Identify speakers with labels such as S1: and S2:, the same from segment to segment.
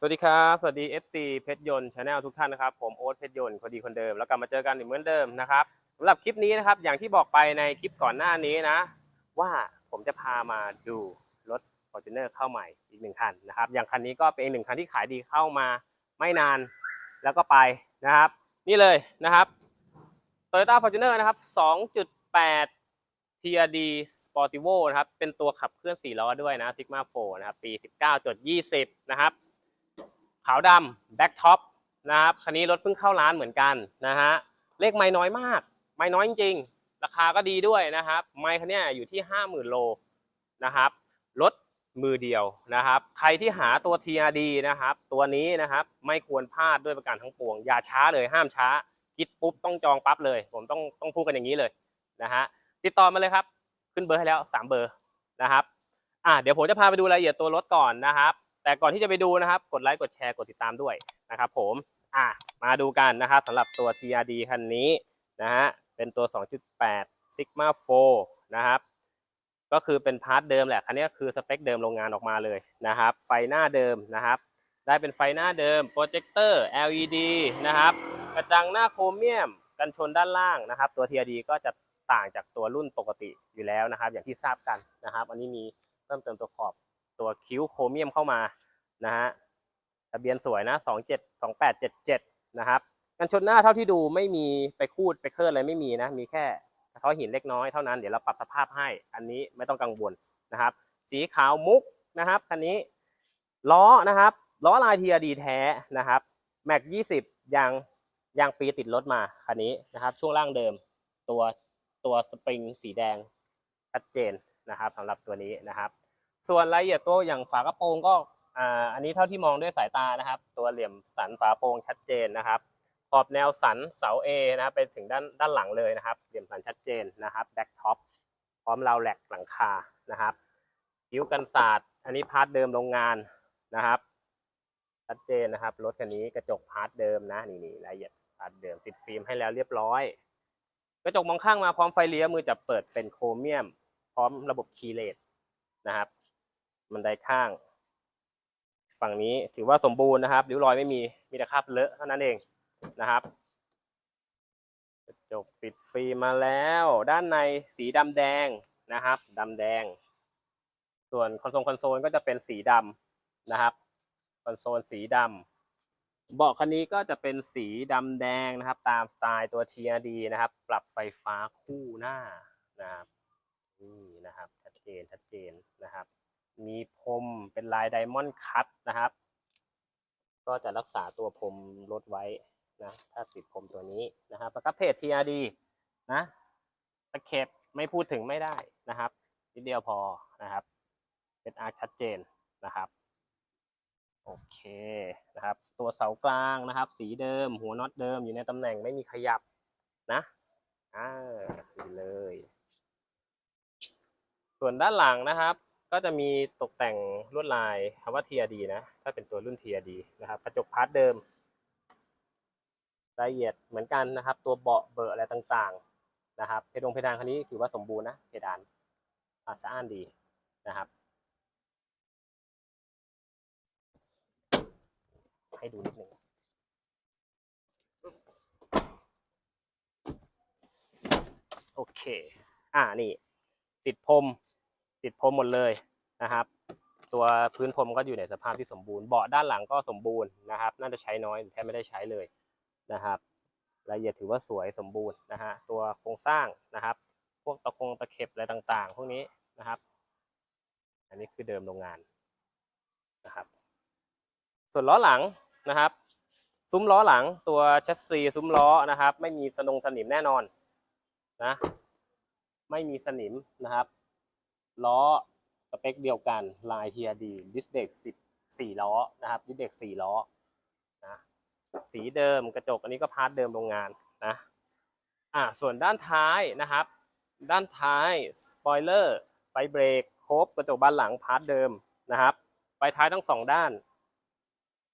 S1: สวัสดีครับ สวัสดี FC เพชรยนต์ชาแนลทุกท่านนะครับ ผมโอ๊ตเพชรยนต์คนดีคนเดิม แล้วกลับมาเจอกันอีกเหมือนเดิมนะครับสำหรับคลิปนี้นะครับ อย่างที่บอกไปในคลิปก่อนหน้านี้นะ ว่าผมจะพามาดูรถ Fortuner เข้าใหม่อีกหนึ่งคันนะครับ อย่างคันนี้ก็เป็นอีกหนึ่งคันที่ขายดีเข้ามาไม่นานแล้วก็ไปนะครับ นี่เลยนะครับ Toyota Fortuner นะครับ 2.8 TRD Sportivo นะครับ เป็นตัวขับเคลื่อน4ล้อด้วยนะ Sigma 4นะครับ ปี 19.20 นะครับ ขาวดำแบ็กท็อปนะครับคันนี้รถเพิ่งเข้าร้านเหมือนกันนะฮะเลขไม่น้อยมาก ไม่น้อยจริงๆ ราคาก็ดีด้วยนะครับ ไม่คันนี้อยู่ที่ 50,000 โลนะครับรถมือเดียวนะครับ ใครที่หาตัว TRD นะครับ ตัวนี้นะครับไม่ควรพลาดด้วยประการทั้งปวง อย่าช้าเลยห้ามช้า คิดปุ๊บต้องจองปั๊บเลย ผมต้องต้องพูดกันอย่างนี้เลยนะฮะติดต่อมาเลยครับ ขึ้นเบอร์ให้แล้ว 3 เบอร์นะครับอะเดี๋ยวผมจะพาไปดูรายละเอียดตัวรถก่อนนะครับ แต่ก่อนที่จะไปดูนะครับ กดไลค์กดแชร์กดติดตามด้วยนะครับผมอะมาดูกันนะครับสำหรับตัว TRD คันนี้นะฮะเป็นตัว 2.8 Sigma 4นะครับก็คือเป็นพาร์ทเดิมแหละคันนี้ก็คือสเปคเดิมโรงงานออกมาเลยนะครับ ไฟหน้าเดิมนะครับ ได้เป็นไฟหน้าเดิมโปรเจคเตอร์ LED นะครับกระจังหน้าโครเมียม กันชนด้านล่างนะครับ ตัว TRD ก็จะต่างจากตัวรุ่นปกติอยู่แล้วนะครับ อย่างที่ทราบกันนะครับ อันนี้มีเพิ่มเติมตัวขอบ ตัวคิ้วโครเมียมเข้ามานะฮะทะเบียนสวยนะ27 2877นะครับกันชนหน้าเท่าที่ดูไม่มีไปคูดไปเคลื่อนอะไรไม่มีนะมีแค่กระท้อหินเล็กน้อยเท่านั้นเดี๋ยวเราปรับสภาพให้อันนี้ไม่ต้องกังวลนะครับ สีขาวมุกนะครับคันนี้ล้อนะครับล้อลาย TRD แท้นะครับแม็ก20ยางยางปีติดรถมาคันนี้นะครับ ช่วงล่างเดิมตัวตัวสปริงสีแดงชัดเจนนะครับสำหรับตัวนี้นะครับ ส่วนรายละเอียดตัวอย่างฝากระโปรงก็อ่าอันนี้เท่าที่มองด้วยสายตานะครับ ตัวเหลี่ยมสันฝาโปรงชัดเจนนะครับ ขอบแนวสันเสา A นะครับไปถึงด้านด้านหลังเลยนะครับ เหลี่ยมสันชัดเจนนะครับแบ็กท็อปพร้อมราวแหลกหลังคานะครับคิ้วกันศาสตร์ อันนี้พาร์ทเดิมโรงงานนะครับชัดเจนนะครับรถคันนี้กระจกพาร์ทเดิมนะนี่นี่รายละเอียดพาร์ทเดิมติดฟิล์มให้แล้วเรียบร้อย กระจกมองข้างมาพร้อมไฟเลี้ยวมือจับเปิดเป็นโครเมียม พร้อมระบบคีย์เลสนะครับ บันไดข้าง ฝั่งนี้ถือว่าสมบูรณ์นะครับริ้วรอยไม่มีมีแต่คราบเลอะเท่านั้นเองนะครับจกปิดฟิล์มมาแล้ว ด้านในสีดำแดงนะครับดำแดง ส่วนคอนโซลคอนโซลก็จะเป็นสีดำนะครับคอนโซลสีดำเบาะคันนี้ก็จะเป็นสีดำแดงนะครับ ตามสไตล์ตัว TRD นะครับ ปรับไฟฟ้าคู่หน้านะครับนี่นะครับชัดเจนชัดเจนนะครับ มีพรมเป็นลายไดมอนด์คัตนะครับ ก็จะรักษาตัวพรมลดไว้นะถ้าติดพรมตัวนี้นะครับแล้วก็เพจ TRD นะตะเข็บไม่พูดถึงไม่ได้นะครับนิดเดียวพอนะครับ เป็นอาร์ชัดเจนนะครับโอเคนะครับ ตัวเสากลางนะครับ สีเดิม หัวน็อตเดิมอยู่ในตำแหน่งไม่มีขยับนะอ่าดีเลย ส่วนด้านหลังนะครับ ก็จะมีตกแต่งลวดลายคำว่า TRD นะ ถ้าเป็นตัวรุ่น TRD นะครับกระจกพาร์ทเดิมรายละเอียดเหมือนกันนะครับ ตัวเบาะเบอร์อะไรต่างๆนะครับเพดงเพดานคันนี้ถือว่าสมบูรณ์นะเพดานอ่าสะอ้านดีนะครับ ให้ดูนิดนึงโอเค อ่านี่ ติดพรม ติดพรมหมดเลยนะครับ ตัวพื้นพรมก็อยู่ในสภาพที่สมบูรณ์เบาะด้านหลังก็สมบูรณ์นะครับ น่าจะใช้น้อยแทบไม่ได้ใช้เลยนะครับรายละเอียดถือว่าสวยสมบูรณ์นะฮะตัวโครงสร้างนะครับ พวกตะคงตะเข็บอะไรต่างๆ พวกนี้นะครับ อันนี้คือเดิมโรงงานนะครับ ส่วนล้อหลังนะครับ ซุ้มล้อหลังตัวแชสซีซุ้มล้อนะครับ ไม่มีสนงสนิมแน่นอนนะ ไม่มีสนิมนะครับ ล้อสเปคเดียวกันลาย TRD ดิสเบรก10 4ล้อนะครับดิสเบรก4ล้อนะสีเดิมกระจกอันนี้ก็พาร์ทเดิมโรงงานนะอ่าส่วนด้านท้ายนะครับ ด้านท้ายสปอยเลอร์ไฟเบรกครบกระจกบานหลังพาร์ทเดิมนะครับไฟท้ายทั้งสองด้าน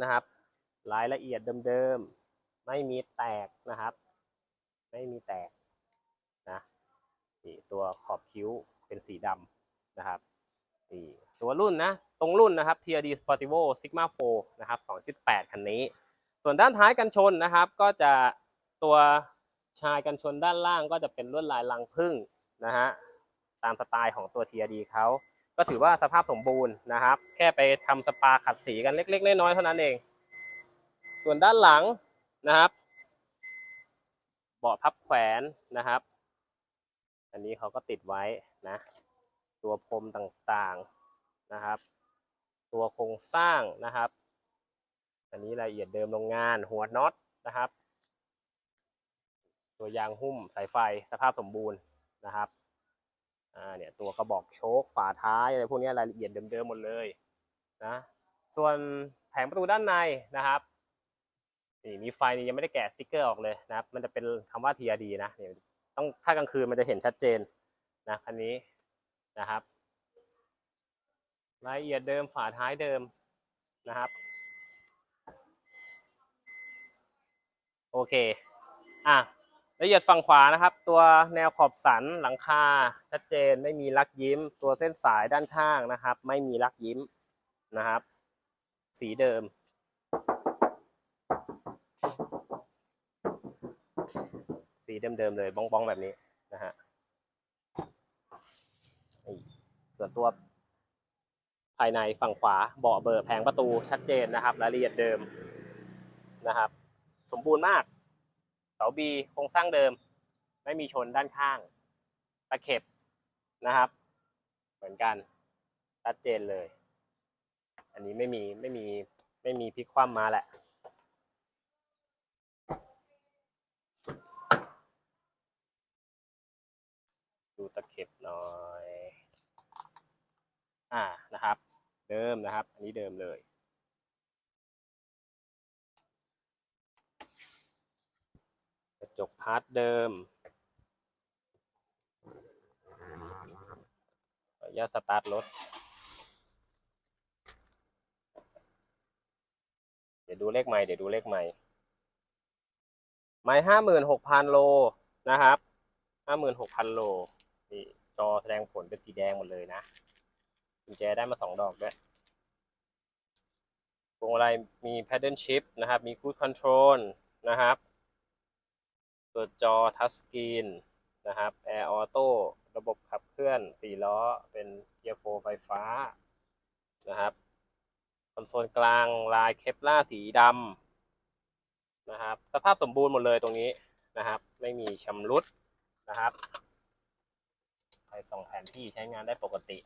S1: นะครับรายละเอียดเดิมๆไม่มีแตกนะครับ ไม่มีแตกนะนี่ตัวขอบคิ้วเป็นสีดำ นะครับนี่ตัวรุ่นนะ ตรงรุ่นนะครับ TRD Sportivo Sigma 4นะครับ2.8 คันนี้ ส่วนด้านท้ายกันชนนะครับ ก็จะตัวชายกันชนด้านล่างก็จะเป็นลวดลายรังผึ้งนะฮะตามสไตล์ของตัว TRD เขาก็ถือว่าสภาพสมบูรณ์นะครับ แค่ไปทำสปาขัดสีกันเล็ก ๆ น้อยๆเท่านั้นเอง ส่วนด้านหลังนะครับ เบาะพับแขวนนะครับ อันนี้เขาก็ติดไว้นะ ตัวพรมต่างๆนะครับ ตัวโครงสร้างนะครับ อันนี้รายละเอียดเดิมโรงงานหัวน็อตนะครับ ตัวยางหุ้มสายไฟสภาพสมบูรณ์นะครับอ่าเนี่ยตัวกระบอกโชคฝาท้ายอะไรพวกนี้รายละเอียดเดิมๆหมดเลยนะส่วนแผงประตูด้านในนะครับนี่มีไฟนี่ยังไม่ได้แกะสติ๊กเกอร์ออกเลยนะครับ มันจะเป็นคำว่า TRD นะเนี่ยต้องถ้ากลางคืนมันจะเห็นชัดเจนนะคันนี้ นะครับ รายละเอียดเดิมฝาท้ายเดิมนะครับ โอเค อะละเอียดฝั่งขวานะครับ ตัวแนวขอบสันหลังคาชัดเจนไม่มีลักยิ้ม ตัวเส้นสายด้านข้างนะครับ ไม่มีลักยิ้มนะครับ สีเดิม สีเดิมๆเลยบ้องๆแบบนี้ ส่วนตัวภายในฝั่งขวาเบาะเบอร์แผงประตูชัดเจนนะครับ รายละเอียดเดิมนะครับ สมบูรณ์มากเสาบีโครงสร้างเดิม ไม่มีชนด้านข้างตะเข็บนะครับ เหมือนกันชัดเจนเลย อันนี้ไม่มีไม่มีไม่มีพลิกคว่ำมาแหละดูตะเข็บหน่อย อ่านะครับ เดิมนะครับ อันนี้เดิมเลยกระจกพาร์ทเดิมขออนุญาตสตาร์ทรถ เดี๋ยวดูเลขใหม่ เดี๋ยวดูเลขใหม่ ไม่ห้าหมื่นหกพันโลนะครับห้าหมื่นหกพันโล นี่จอแสดงผลเป็นสีแดงหมดเลยนะ กุญแจได้มาสองดอกด้วยพวงมาลัยมี paddle shift นะครับ มี cruise control นะครับตัวจอ touch screen นะครับ air auto ระบบขับเคลื่อน4ล้อ เป็นเกียร์โฟไฟฟ้านะครับคอนโซลกลางลายเคปล่าสีดำนะครับ สภาพสมบูรณ์หมดเลยตรงนี้นะครับ ไม่มีชำรุดนะครับใครส่องแผนที่ใช้งานได้ปกติ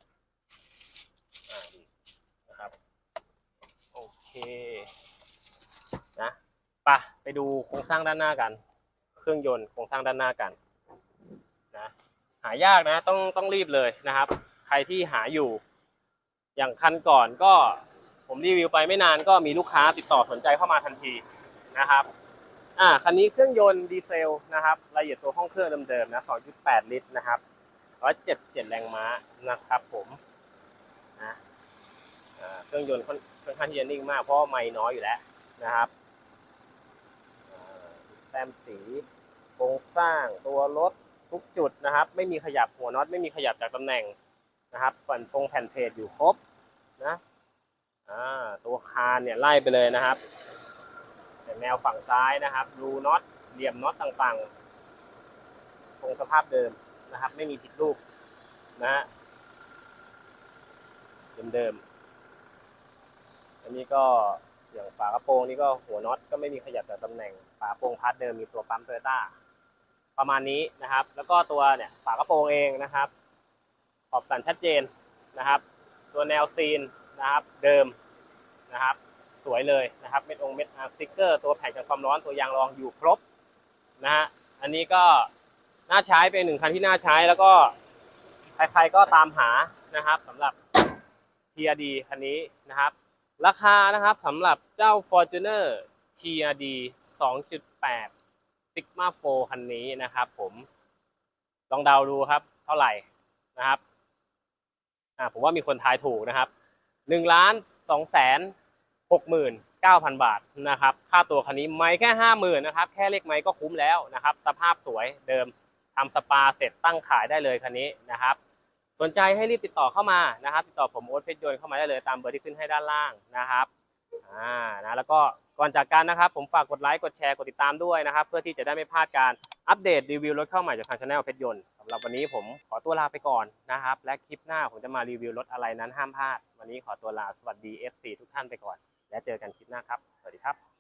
S1: อ่าดีนะครับ โอเคนะไปะไปดูโครงสร้างด้านหน้ากัน เครื่องยนต์โครงสร้างด้านหน้ากันนะหายากนะต้องต้องรีบเลยนะครับ ใครที่หาอยู่ อย่างคันก่อนก็ผมรีวิวไปไม่นานก็มีลูกค้าติดต่อสนใจเข้ามาทันทีนะครับอ่าคันนี้เครื่องยนต์ดีเซลนะครับรายละเอียดตัวห้องเครื่องเดิมๆนะ 2.8 ลิตรนะครับ 177 แรงม้านะครับผม นะเครื่องยนต์ค่อนค่อนข้างที่จะนิ่งมากเพราะไม่น้อยอยู่แล้วนะครับแต้มสีโครงสร้างตัวรถทุกจุดนะครับ ไม่มีขยับหัวน็อตไม่มีขยับจากตำแหน่งนะครับแผ่นตรงแผ่นเพจอยู่ครบนะอ่าตัวคานเนี่ยไล่ไปเลยนะครับแนวฝั่งซ้ายนะครับรูน็อตเหลี่ยมน็อตต่างๆคงสภาพเดิมนะครับ ไม่มีผิดรูปนะฮะ เดิมๆ อันนี้ก็อย่างฝากระโปรงนี่ก็หัวน็อตก็ไม่มีขยับจากตำแหน่งฝาโปรงพัดเดิมมีตัวปั๊มโตโยต้าประมาณนี้นะครับ แล้วก็ตัวเนี่ยฝากระโปรงเองนะครับ ขอบสันชัดเจนนะครับ ตัวแนวซีนนะครับเดิมนะครับ สวยเลยนะครับเม็ดองเม็ดอาร์สติกเกอร์ ตัวแผ่นกันความร้อนตัวยางรองอยู่ครบนะฮะอันนี้ก็น่าใช้เป็นหนึ่งคันที่น่าใช้แล้วก็ใครๆก็ตามหานะครับสำหรับ TRD คันนี้นะครับ ราคานะครับสำหรับเจ้า Fortuner TRD 2.8 Sigma 4คันนี้นะครับผม ลองเดาดูครับเท่าไหร่นะครับอ่าผมว่ามีคนทายถูกนะครับ1ล้าน2แสน69,000บาทนะครับ ค่าตัวคันนี้ไม่แค่50,000นะครับ แค่เลขไม้ก็คุ้มแล้วนะครับ สภาพสวยเดิมทำสปาเสร็จตั้งขายได้เลยคันนี้นะครับ สนใจให้รีบติดต่อเข้ามานะครับ ติดต่อผมโอ๊ตเพชรยนต์เข้ามาได้เลยตามเบอร์ที่ขึ้นให้ด้านล่างนะครับอ่านะแล้วก็ก่อนจากกันนะครับ ผมฝากกดไลค์กดแชร์กดติดตามด้วยนะครับ เพื่อที่จะได้ไม่พลาดการอัปเดตรีวิวรถเข้าใหม่จากทางช anel เพชรยนต์สำหรับวันนี้ผมขอตัวลาไปก่อนนะครับ และคลิปหน้าผมจะมารีวิวรถอะไรนั้นห้ามพลาด วันนี้ขอตัวลาสวัสดี FC ทุกท่านไปก่อน และเจอกันคลิปหน้าครับ สวัสดีครับ